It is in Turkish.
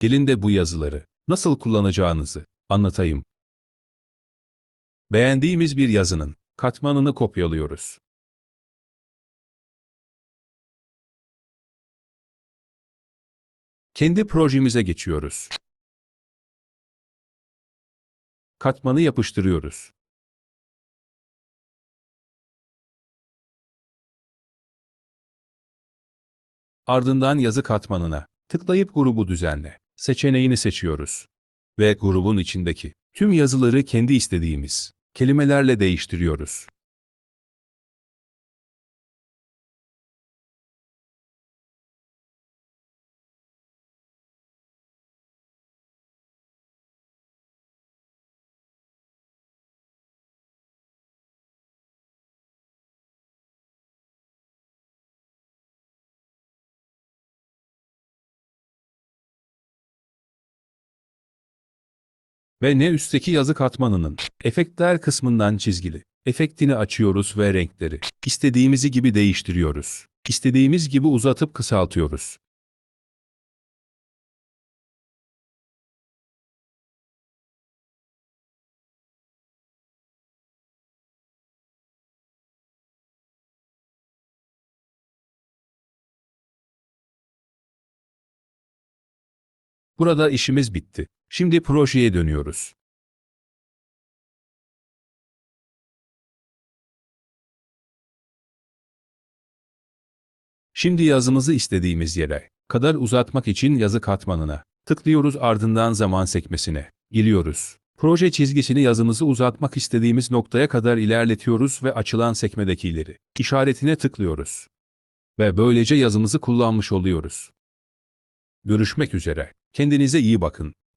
Gelin de bu yazıları nasıl kullanacağınızı anlatayım. Beğendiğimiz bir yazının katmanını kopyalıyoruz. Kendi projemize geçiyoruz. Katmanı yapıştırıyoruz. Ardından yazı katmanına tıklayıp grubu düzenle seçeneğini seçiyoruz. Ve grubun içindeki tüm yazıları kendi istediğimiz kelimelerle değiştiriyoruz. Ve ne üstteki yazı katmanının efektler kısmından çizgili. Efektini açıyoruz ve renkleri istediğimizi gibi değiştiriyoruz. İstediğimiz gibi uzatıp kısaltıyoruz. Burada işimiz bitti. Şimdi projeye dönüyoruz. Şimdi yazımızı istediğimiz yere kadar uzatmak için yazı katmanına tıklıyoruz ardından zaman sekmesine giriyoruz. Proje çizgisini yazımızı uzatmak istediğimiz noktaya kadar ilerletiyoruz ve açılan sekmedekileri işaretine tıklıyoruz. Ve böylece yazımızı kullanmış oluyoruz. Görüşmek üzere. Kendinize iyi bakın.